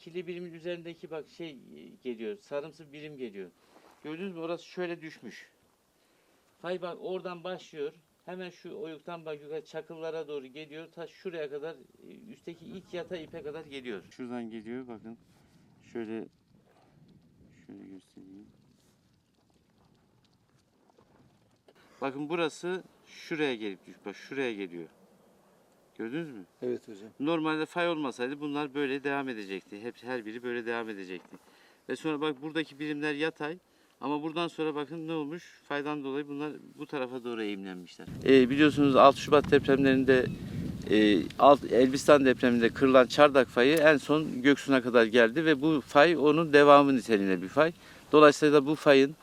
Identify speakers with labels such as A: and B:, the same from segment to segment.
A: kirli birimin üzerindeki bak şey e, geliyor. Sarımsı birim geliyor. Gördünüz mü? Orası şöyle düşmüş. Fay bak oradan başlıyor. Hemen şu oyuktan bak yukarı çakıllara doğru geliyor. Ta şuraya kadar e, üstteki ilk yata ipe kadar geliyor. Şuradan geliyor bakın. Şöyle şöyle göstereyim. Bakın burası şuraya gelip düş. Bak şuraya geliyor. Gördünüz mü?
B: Evet hocam.
A: Normalde fay olmasaydı bunlar böyle devam edecekti. Hep her biri böyle devam edecekti. Ve sonra bak buradaki birimler yatay. Ama buradan sonra bakın ne olmuş? Faydan dolayı bunlar bu tarafa doğru eğimlenmişler. Ee, biliyorsunuz 6 Şubat depremlerinde e, alt, Elbistan depreminde kırılan çardak fayı en son Göksu'na kadar geldi ve bu fay onun devamı niteliğinde bir fay. Dolayısıyla bu fayın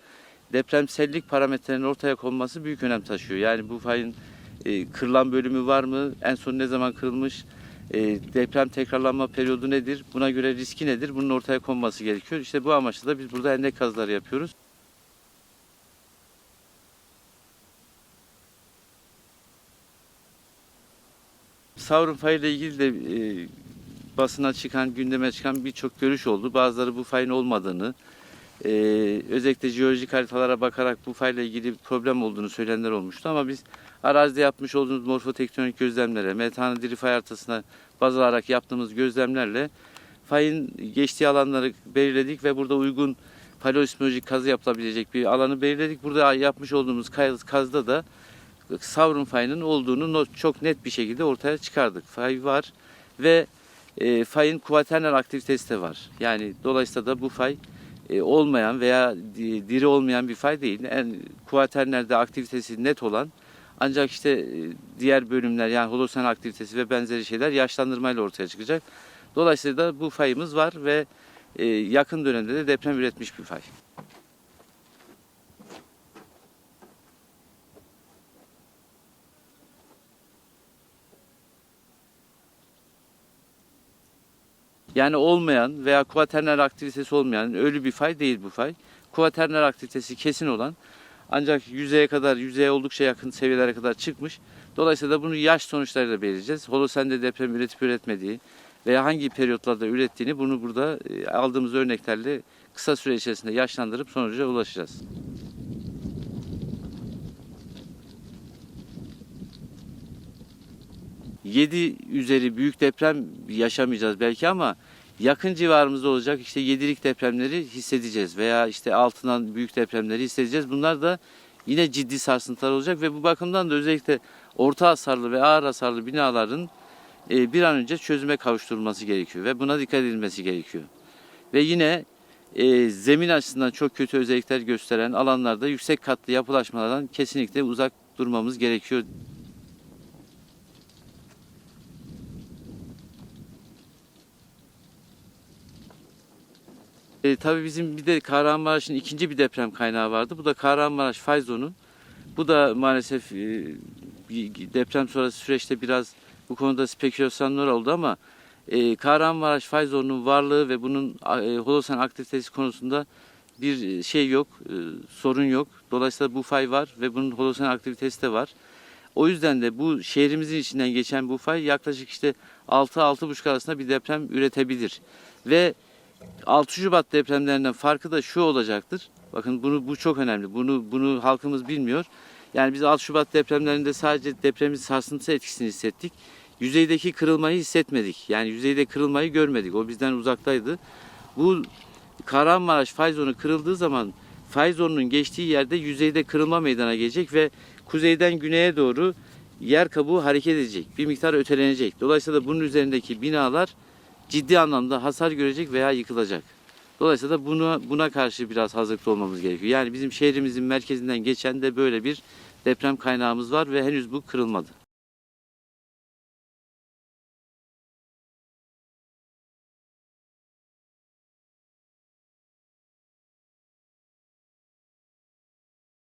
A: depremsellik parametrelerinin ortaya konması büyük önem taşıyor. Yani bu fayın e, kırılan bölümü var mı? En son ne zaman kırılmış? E, deprem tekrarlanma periyodu nedir? Buna göre riski nedir? Bunun ortaya konması gerekiyor. İşte bu amaçla da biz burada endek kazıları yapıyoruz. Savrun fayı ile ilgili de e, basına çıkan, gündeme çıkan birçok görüş oldu. Bazıları bu fayın olmadığını, e, özellikle jeolojik haritalara bakarak bu fayla ilgili bir problem olduğunu söyleyenler olmuştu. Ama biz arazide yapmış olduğumuz morfotektonik gözlemlere, metanı diri fay haritasına baz alarak yaptığımız gözlemlerle fayın geçtiği alanları belirledik ve burada uygun paleoismolojik kazı yapılabilecek bir alanı belirledik. Burada yapmış olduğumuz kaz, kazda da Savrun fayının olduğunu çok net bir şekilde ortaya çıkardık. Fay var ve e, fayın kuvaternal aktivitesi de var. Yani dolayısıyla da bu fay olmayan veya di- diri olmayan bir fay değil. En kuvaternerde aktivitesi net olan ancak işte e, diğer bölümler yani holosen aktivitesi ve benzeri şeyler yaşlandırmayla ortaya çıkacak. Dolayısıyla da bu fayımız var ve e, yakın dönemde de deprem üretmiş bir fay. Yani olmayan veya kuaternal aktivitesi olmayan ölü bir fay değil bu fay. Kuaternal aktivitesi kesin olan ancak yüzeye kadar, yüzeye oldukça yakın seviyelere kadar çıkmış. Dolayısıyla bunu yaş sonuçlarıyla belirleyeceğiz. Holosende deprem üretip üretmediği veya hangi periyotlarda ürettiğini bunu burada e, aldığımız örneklerle kısa süre içerisinde yaşlandırıp sonuca ulaşacağız. Yedi üzeri büyük deprem yaşamayacağız belki ama yakın civarımızda olacak işte yedilik depremleri hissedeceğiz veya işte altından büyük depremleri hissedeceğiz. Bunlar da yine ciddi sarsıntılar olacak ve bu bakımdan da özellikle orta hasarlı ve ağır hasarlı binaların e, bir an önce çözüme kavuşturulması gerekiyor ve buna dikkat edilmesi gerekiyor. Ve yine e, zemin açısından çok kötü özellikler gösteren alanlarda yüksek katlı yapılaşmalardan kesinlikle uzak durmamız gerekiyor E, tabii bizim bir de Kahramanmaraş'ın ikinci bir deprem kaynağı vardı. Bu da Kahramanmaraş fay zonu. Bu da maalesef e, deprem sonrası süreçte biraz bu konuda spekülasyonlar oldu ama e, Kahramanmaraş fay zonunun varlığı ve bunun e, holosen aktivitesi konusunda bir şey yok, e, sorun yok. Dolayısıyla bu fay var ve bunun holosen aktivitesi de var. O yüzden de bu şehrimizin içinden geçen bu fay yaklaşık işte 6-6,5 arasında bir deprem üretebilir. Ve 6 Şubat depremlerinden farkı da şu olacaktır. Bakın bunu bu çok önemli. Bunu bunu halkımız bilmiyor. Yani biz 6 Şubat depremlerinde sadece depremin sarsıntı etkisini hissettik. Yüzeydeki kırılmayı hissetmedik. Yani yüzeyde kırılmayı görmedik. O bizden uzaktaydı. Bu Kahramanmaraş fay zonu kırıldığı zaman fay zonunun geçtiği yerde yüzeyde kırılma meydana gelecek ve kuzeyden güneye doğru yer kabuğu hareket edecek. Bir miktar ötelenecek. Dolayısıyla bunun üzerindeki binalar ciddi anlamda hasar görecek veya yıkılacak. Dolayısıyla buna, buna karşı biraz hazırlıklı olmamız gerekiyor. Yani bizim şehrimizin merkezinden geçen de böyle bir deprem kaynağımız var ve henüz bu kırılmadı.